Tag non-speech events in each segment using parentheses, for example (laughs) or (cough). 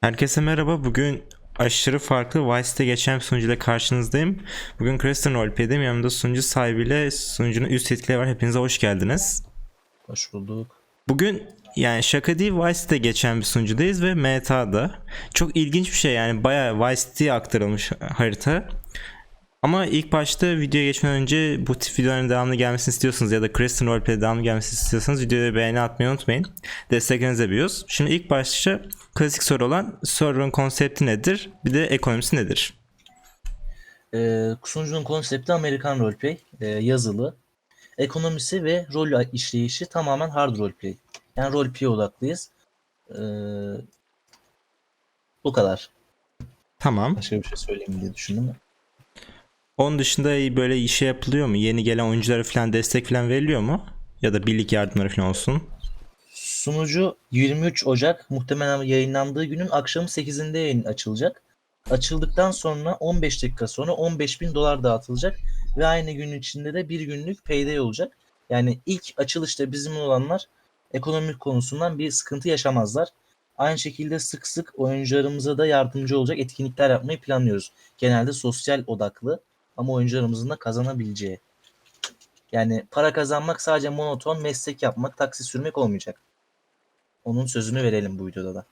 Herkese merhaba. Bugün aşırı farklı Vice'de geçen bir sunucuyla karşınızdayım. Bugün Kristen Roleplay'deyim. Yanımda sunucu sahibiyle sunucunun üst yetkileri var. Hepinize hoş geldiniz. Hoş bulduk. Bugün yani şaka değil Vice'de geçen bir sunucudayız ve MTA'da. Çok ilginç bir şey yani bayağı Vice'de aktarılmış harita. Ama ilk başta videoya geçmeden önce bu tip videoların devamlı gelmesini istiyorsanız ya da Kristen Roleplay'de devamlı gelmesini istiyorsanız videoya beğeni atmayı unutmayın. Desteklerinizi biliyoruz. Şimdi ilk başta klasik soru olan server'ın konsepti nedir? Bir de ekonomisi nedir? Ee, sunucunun konsepti Amerikan Roleplay, ee, yazılı. Ekonomisi ve rol işleyişi tamamen hard roleplay. Yani roleplay'e odaklıyız. Ee, bu kadar. Tamam. Başka bir şey söyleyeyim diye düşündüm. Onun dışında böyle işe yapılıyor mu? Yeni gelen oyunculara falan destek falan veriliyor mu? Ya da birlik yardımları falan olsun. Sunucu 23 Ocak muhtemelen yayınlandığı günün akşamı 8'inde yayın açılacak. Açıldıktan sonra 15 dakika sonra 15 bin dolar dağıtılacak ve aynı gün içinde de bir günlük payday olacak. Yani ilk açılışta bizim olanlar ekonomik konusundan bir sıkıntı yaşamazlar. Aynı şekilde sık sık oyuncularımıza da yardımcı olacak etkinlikler yapmayı planlıyoruz. Genelde sosyal odaklı ama oyuncularımızın da kazanabileceği. Yani para kazanmak sadece monoton meslek yapmak, taksi sürmek olmayacak. Onun sözünü verelim bu videoda da.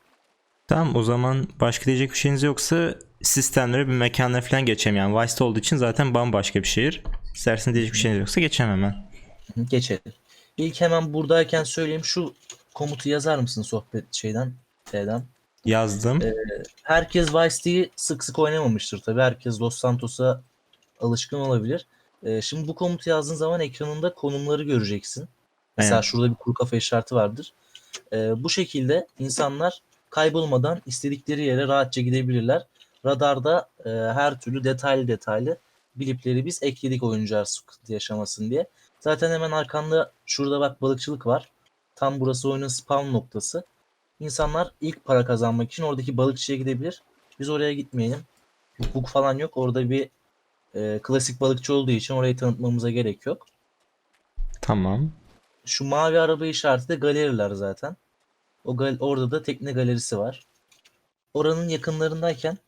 Tamam o zaman başka diyecek bir şeyiniz yoksa sistemlere bir mekanlara falan geçelim. Yani Vice'de olduğu için zaten bambaşka bir şehir. İsterseniz diyecek bir şeyiniz yoksa geçelim hemen. Geçelim. İlk hemen buradayken söyleyeyim şu komutu yazar mısın sohbet şeyden? Şeyden. Yazdım. Herkes Vice City'yi sık sık oynamamıştır tabii. Herkes Los Santos'a alışkın olabilir. Ee, şimdi bu komutu yazdığın zaman ekranında konumları göreceksin. Mesela Aynen. şurada bir kuru kafa işareti vardır. Ee, bu şekilde insanlar kaybolmadan istedikleri yere rahatça gidebilirler. Radarda e, her türlü detaylı detaylı bilipleri biz ekledik oyuncular sıkıntı yaşamasın diye. Zaten hemen arkanda şurada bak balıkçılık var. Tam burası oyunun spawn noktası. İnsanlar ilk para kazanmak için oradaki balıkçıya gidebilir. Biz oraya gitmeyelim. Bug falan yok. Orada bir e, klasik balıkçı olduğu için orayı tanıtmamıza gerek yok. Tamam. Şu mavi araba işareti de galeriler zaten. O gal orada da tekne galerisi var. Oranın yakınlarındayken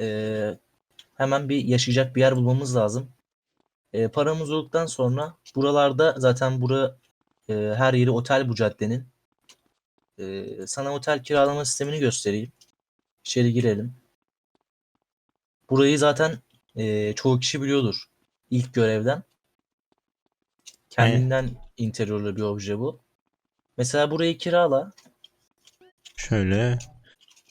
eee, hemen bir yaşayacak bir yer bulmamız lazım. Eee, paramız olduktan sonra buralarda zaten bura eee, her yeri otel bu caddenin. Eee, sana otel kiralama sistemini göstereyim. İçeri girelim. Burayı zaten eee, çoğu kişi biliyordur ilk görevden. Kendinden interiorlu bir obje bu. Mesela burayı kirala. Şöyle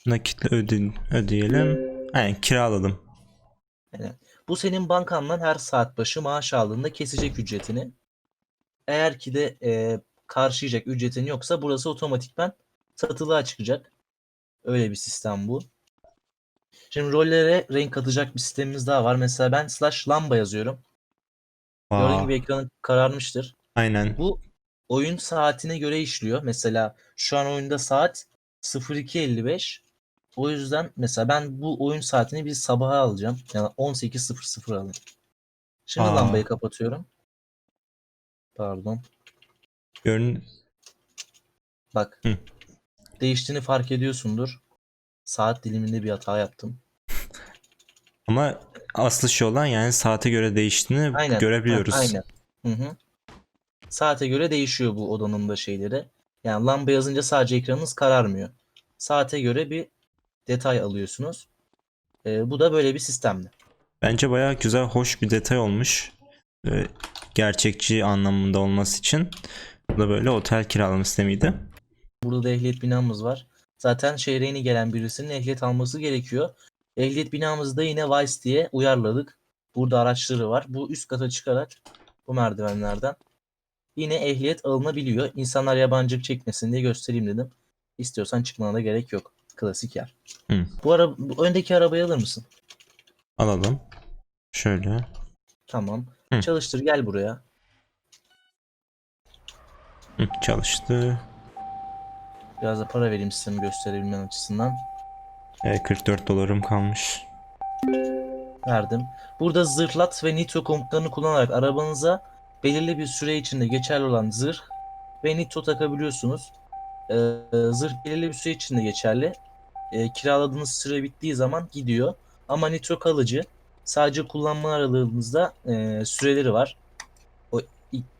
nakitle öde ödeyelim. Aynen kiraladım. Bu senin bankandan her saat başı maaş aldığında kesecek ücretini. Eğer ki de e, karşılayacak ücretin yoksa burası otomatikman satılığa çıkacak. Öyle bir sistem bu. Şimdi rollere renk katacak bir sistemimiz daha var. Mesela ben slash lamba yazıyorum. Gördüğün Aa, gibi ekranı kararmıştır. aynen. Bu oyun saatine göre işliyor. Mesela şu an oyunda saat 02.55. O yüzden mesela ben bu oyun saatini bir sabaha alacağım. Yani 18.00 alayım. Şimdi Aa. lambayı kapatıyorum. Pardon. Görün Bak. Hı. Değiştiğini fark ediyorsundur. Saat diliminde bir hata yaptım. ama aslı şey olan yani saate göre değiştiğini Aynen. görebiliyoruz. Ha, aynen. Hı hı. Saate göre değişiyor bu odanın da şeyleri. Yani lamba yazınca sadece ekranınız kararmıyor. Saate göre bir detay alıyorsunuz. Ee, bu da böyle bir sistemdi. Bence bayağı güzel, hoş bir detay olmuş. Ve gerçekçi anlamında olması için. Bu da böyle otel kiralama sistemiydi. Burada da ehliyet binamız var. Zaten şehre yeni gelen birisinin ehliyet alması gerekiyor. Ehliyet binamızı da yine Vice diye uyarladık. Burada araçları var. Bu üst kata çıkarak bu merdivenlerden yine ehliyet alınabiliyor. İnsanlar yabancılık çekmesin diye göstereyim dedim. İstiyorsan çıkmana da gerek yok. Klasik yer. Hı. Bu, ara bu öndeki arabayı alır mısın? Alalım. Şöyle. Tamam. Hı. Çalıştır gel buraya. Hı, çalıştı. Biraz da para vereyim sistemi gösterebilmen açısından. E, 44 dolarım kalmış. verdim. Burada zırhlat ve nitro komutlarını kullanarak arabanıza belirli bir süre içinde geçerli olan zırh ve nitro takabiliyorsunuz. Ee, zırh belirli bir süre içinde geçerli. e, kiraladığınız süre bittiği zaman gidiyor. Ama Nitro kalıcı. Sadece kullanma aralığımızda e, süreleri var. O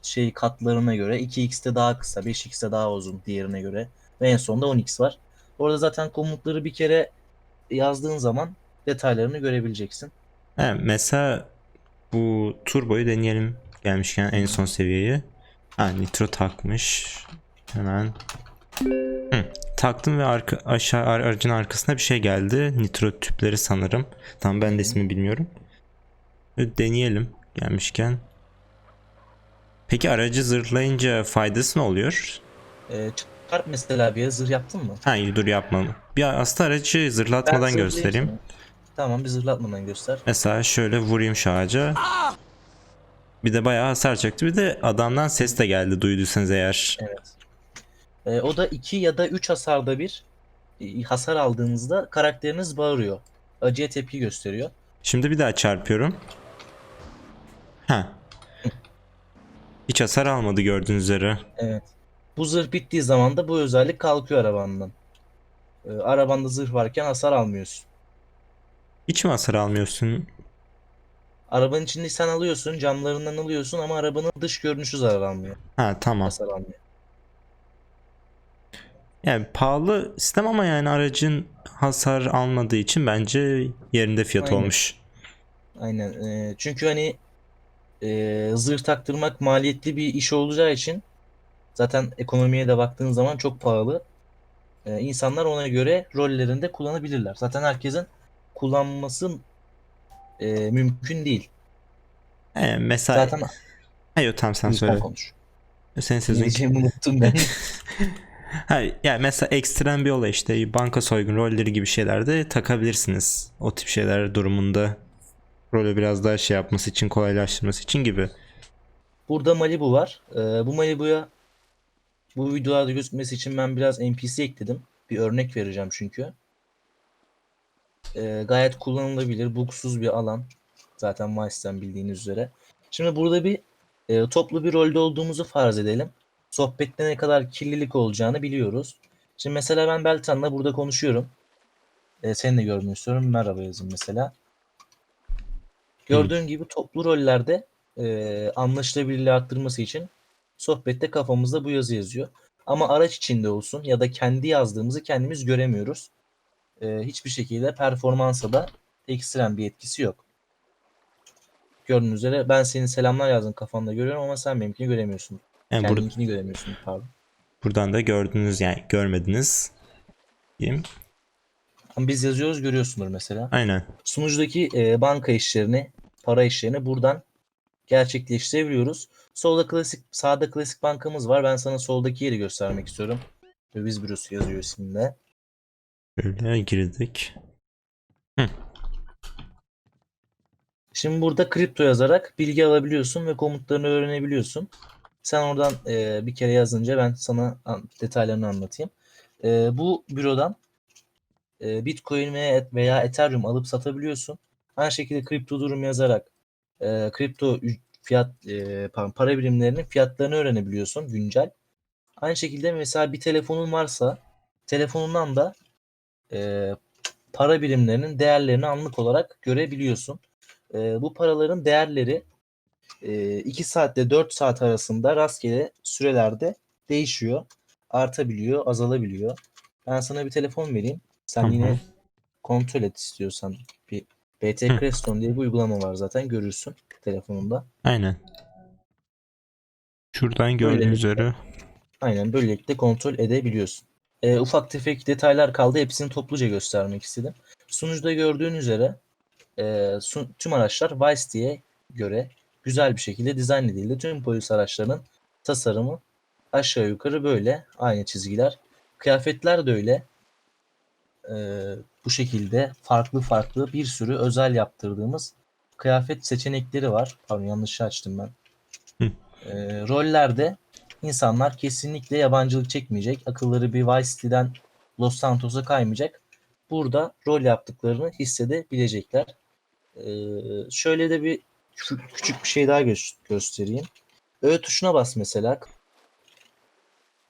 şey katlarına göre 2x'te daha kısa, 5x'te daha uzun diğerine göre ve en sonunda 10x var. Orada zaten komutları bir kere yazdığın zaman detaylarını görebileceksin. He, mesela bu turboyu deneyelim gelmişken en son seviyeyi. Ha, nitro takmış. Hemen. Hı, taktım ve arka, aşağı ar- aracın arkasına bir şey geldi. Nitro tüpleri sanırım. Tam ben de ismini bilmiyorum. Deneyelim gelmişken. Peki aracı zırhlayınca faydası ne oluyor? E, çarp mesela bir zırh yaptın mı? Ha iyi dur yapmam. Bir aslında aracı zırhlatmadan zırhlayayım göstereyim. sana. Tamam bir zırhlatmadan göster. Mesela şöyle vurayım şu ağaca. Bir de bayağı hasar çaktı. Bir de adamdan ses de geldi duyduysanız eğer. Evet. E, o da 2 ya da 3 hasarda bir e, hasar aldığınızda karakteriniz bağırıyor. Acıya tepki gösteriyor. Şimdi bir daha çarpıyorum. Ha. Hiç hasar almadı gördüğünüz üzere. Evet. Bu zırh bittiği zaman da bu özellik kalkıyor arabandan. E, arabanda zırh varken hasar almıyorsun. Hiç mi hasar almıyorsun? Arabanın içinde sen alıyorsun, camlarından alıyorsun ama arabanın dış görünüşü zarar almıyor. Ha tamam. Hasar almıyor. Yani pahalı sistem ama yani aracın hasar almadığı için bence yerinde fiyat Aynen. olmuş. Aynen. E, çünkü hani e, zırh taktırmak maliyetli bir iş olacağı için zaten ekonomiye de baktığın zaman çok pahalı. E, insanlar ona göre rollerinde kullanabilirler. Zaten herkesin kullanması e, mümkün değil. He, mesela Zaten Hayır tamam sen Lütfen söyle. konuş. Senin sözün. diyeceğimi unuttum ben. (laughs) (laughs) Ha, yani mesela ekstrem bir olay işte banka soygun rolleri gibi şeylerde takabilirsiniz. O tip şeyler durumunda rolü biraz daha şey yapması için kolaylaştırması için gibi. Burada Malibu var. E, bu Malibu'ya bu videolarda gözükmesi için ben biraz NPC ekledim. Bir örnek vereceğim çünkü. E, gayet kullanılabilir, bugsuz bir alan. Zaten Vice'den bildiğiniz üzere. Şimdi burada bir e, toplu bir rolde olduğumuzu farz edelim. Sohbette ne kadar kirlilik olacağını biliyoruz. Şimdi mesela ben Beltan'la burada konuşuyorum. E, seni de görmek istiyorum. Merhaba yazın mesela. Gördüğün gibi toplu rollerde e, anlaşılabilirliği arttırması için sohbette kafamızda bu yazı yazıyor. Ama araç içinde olsun ya da kendi yazdığımızı kendimiz göremiyoruz. E, hiçbir şekilde performansa da ekstrem bir etkisi yok. Gördüğünüz üzere ben senin selamlar yazdın kafanda görüyorum ama sen benimkini göremiyorsun. Yani bur- Kendininkini göremiyorsun pardon. buradan da gördünüz yani görmediniz. Diyeyim. Ama biz yazıyoruz görüyorsundur mesela. Aynen. Sunucudaki e, banka işlerini, para işlerini buradan gerçekleştirebiliyoruz. Solda klasik, sağda klasik bankamız var. Ben sana soldaki yeri göstermek istiyorum. Döviz bürosu yazıyor isminde. Böyle girdik. Şimdi burada kripto yazarak bilgi alabiliyorsun ve komutlarını öğrenebiliyorsun. Sen oradan e, bir kere yazınca ben sana an- detaylarını anlatayım. E, bu bürodan e, Bitcoin ve- veya Ethereum alıp satabiliyorsun. Aynı şekilde kripto durum yazarak e, kripto fiyat e, pardon, para birimlerinin fiyatlarını öğrenebiliyorsun güncel. Aynı şekilde mesela bir telefonun varsa telefonundan da e, para birimlerinin değerlerini anlık olarak görebiliyorsun. E, bu paraların değerleri 2 saatle 4 saat arasında rastgele sürelerde değişiyor. Artabiliyor, azalabiliyor. Ben sana bir telefon vereyim. Sen yine kontrol et istiyorsan. Bir BT. Creston diye bir uygulama var zaten görürsün telefonunda. Aynen. Şuradan gördüğünüz üzere. Aynen böylelikle kontrol edebiliyorsun. E, ufak tefek detaylar kaldı. Hepsini topluca göstermek istedim. Sunucuda gördüğün üzere e, su- tüm araçlar Vice göre güzel bir şekilde dizayn edildi. Tüm polis araçlarının tasarımı aşağı yukarı böyle. Aynı çizgiler. Kıyafetler de öyle. E, bu şekilde farklı farklı bir sürü özel yaptırdığımız kıyafet seçenekleri var. Pardon yanlış açtım ben. Hı. E, rollerde insanlar kesinlikle yabancılık çekmeyecek. Akılları bir Vice City'den Los Santos'a kaymayacak. Burada rol yaptıklarını hissedebilecekler. Ee, şöyle de bir kü- küçük bir şey daha gö- göstereyim. Ö tuşuna bas mesela.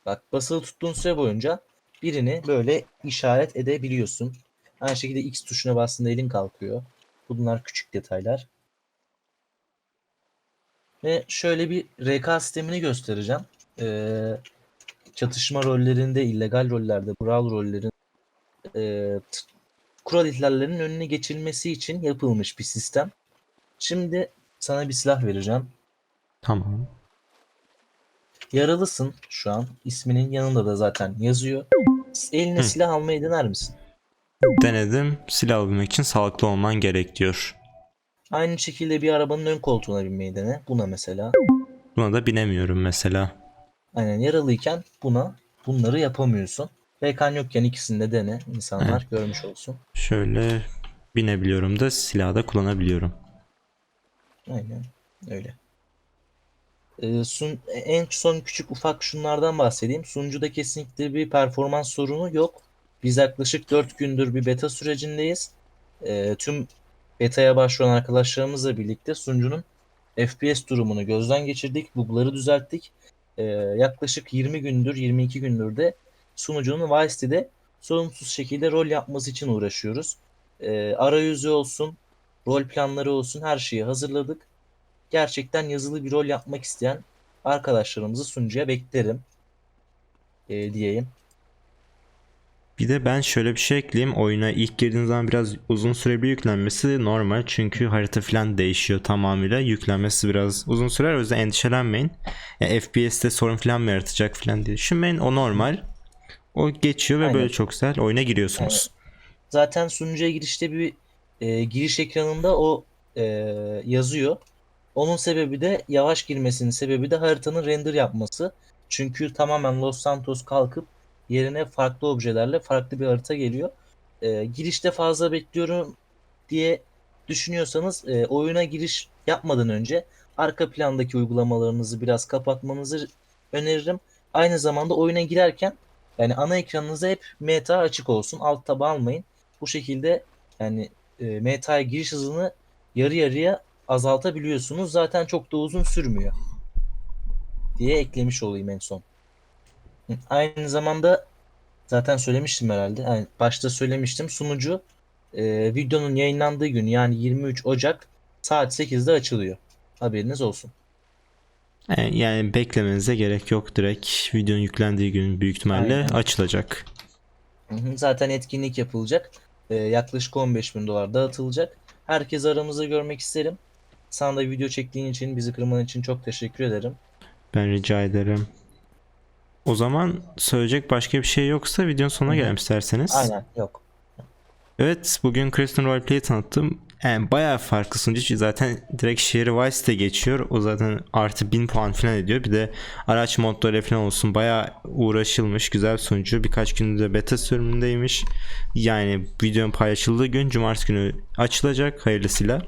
Bak basılı tuttuğun süre boyunca birini böyle işaret edebiliyorsun. Aynı şekilde X tuşuna bastığında elin kalkıyor. Bunlar küçük detaylar. Ve şöyle bir RK sistemini göstereceğim. Ee, çatışma rollerinde, illegal rollerde, brawl rollerin e, kural ihlallerinin önüne geçilmesi için yapılmış bir sistem. Şimdi sana bir silah vereceğim. Tamam. Yaralısın şu an. İsminin yanında da zaten yazıyor. Eline Hı. silah almayı dener misin? Denedim. Silah alabilmek için sağlıklı olman gerek diyor. Aynı şekilde bir arabanın ön koltuğuna binmeyi dene. Buna mesela. Buna da binemiyorum mesela. Aynen yaralıyken buna bunları yapamıyorsun. VK'n yokken ikisini de dene. İnsanlar görmüş olsun. Şöyle binebiliyorum da silahı da kullanabiliyorum. Aynen öyle. Ee, sun, en son küçük ufak şunlardan bahsedeyim. Sunucuda kesinlikle bir performans sorunu yok. Biz yaklaşık 4 gündür bir beta sürecindeyiz. Ee, tüm beta'ya başvuran arkadaşlarımızla birlikte sunucunun FPS durumunu gözden geçirdik. Bug'ları düzelttik. Ee, yaklaşık 20 gündür, 22 gündür de sunucunun Vice City'de sorunsuz şekilde rol yapması için uğraşıyoruz. Ee, arayüzü olsun, rol planları olsun her şeyi hazırladık. Gerçekten yazılı bir rol yapmak isteyen arkadaşlarımızı sunucuya beklerim ee, diyeyim. Bir de ben şöyle bir şey ekleyeyim. Oyuna ilk girdiğiniz zaman biraz uzun sürebilir yüklenmesi normal. Çünkü harita falan değişiyor tamamıyla. Yüklenmesi biraz uzun sürer. O yüzden endişelenmeyin. Ya FPS'te sorun falan mı yaratacak falan diye düşünmeyin. O normal. O geçiyor ve Aynen. böyle çok güzel oyuna giriyorsunuz. Zaten sunucuya girişte bir e, giriş ekranında o e, yazıyor. Onun sebebi de yavaş girmesinin sebebi de haritanın render yapması. Çünkü tamamen Los Santos kalkıp yerine farklı objelerle farklı bir harita geliyor. E, girişte fazla bekliyorum diye düşünüyorsanız e, oyuna giriş yapmadan önce arka plandaki uygulamalarınızı biraz kapatmanızı öneririm. Aynı zamanda oyuna girerken yani ana ekranınızda hep meta açık olsun. Alt taba almayın. Bu şekilde yani e, meta'ya giriş hızını yarı yarıya azaltabiliyorsunuz. Zaten çok da uzun sürmüyor. Diye eklemiş olayım en son. (laughs) Aynı zamanda zaten söylemiştim herhalde. Yani başta söylemiştim. Sunucu e, videonun yayınlandığı gün yani 23 Ocak saat 8'de açılıyor. Haberiniz olsun. E, Yani beklemenize gerek yok. Direkt videonun yüklendiği gün büyük ihtimalle Aynen. açılacak. Zaten etkinlik yapılacak. Ee, yaklaşık 15 bin dolar dağıtılacak. Herkes aramızda görmek isterim. Sana da video çektiğin için, bizi kırman için çok teşekkür ederim. Ben rica ederim. O zaman söyleyecek başka bir şey yoksa videonun sonuna Hı hı. gelelim isterseniz. Aynen, yok. Evet bugün Kristen Roleplay'i tanıttım. Yani bayağı farklı sunucu. Zaten direkt şehri Vice'de geçiyor. O zaten artı 1000 puan falan ediyor. Bir de araç modları falan olsun. Bayağı uğraşılmış. Güzel bir sunucu. Birkaç gündür de beta sürümündeymiş. Yani videonun paylaşıldığı gün cumartesi günü açılacak hayırlısıyla.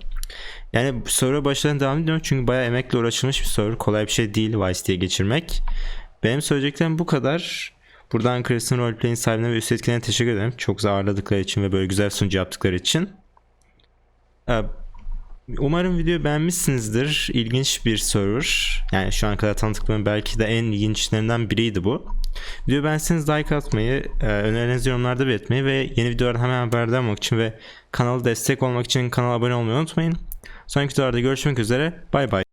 Yani server başlarına devam ediyorum. Çünkü bayağı emekle uğraşılmış bir server. Kolay bir şey değil Vice diye geçirmek. Benim söyleyeceklerim bu kadar. Buradan Kristen Roleplay'in sahibine ve üst etkilerine teşekkür ederim. Çok güzel için ve böyle güzel sunucu yaptıkları için. Ee, Umarım videoyu beğenmişsinizdir. İlginç bir server. Yani şu ana kadar tanıdıklarım belki de en ilginçlerinden biriydi bu. Videoyu beğenseniz like atmayı, e, önerilerinizi yorumlarda belirtmeyi ve yeni videolardan hemen haberdar olmak için ve kanala destek olmak için kanala abone olmayı unutmayın. Sonraki videolarda görüşmek üzere. Bay bay.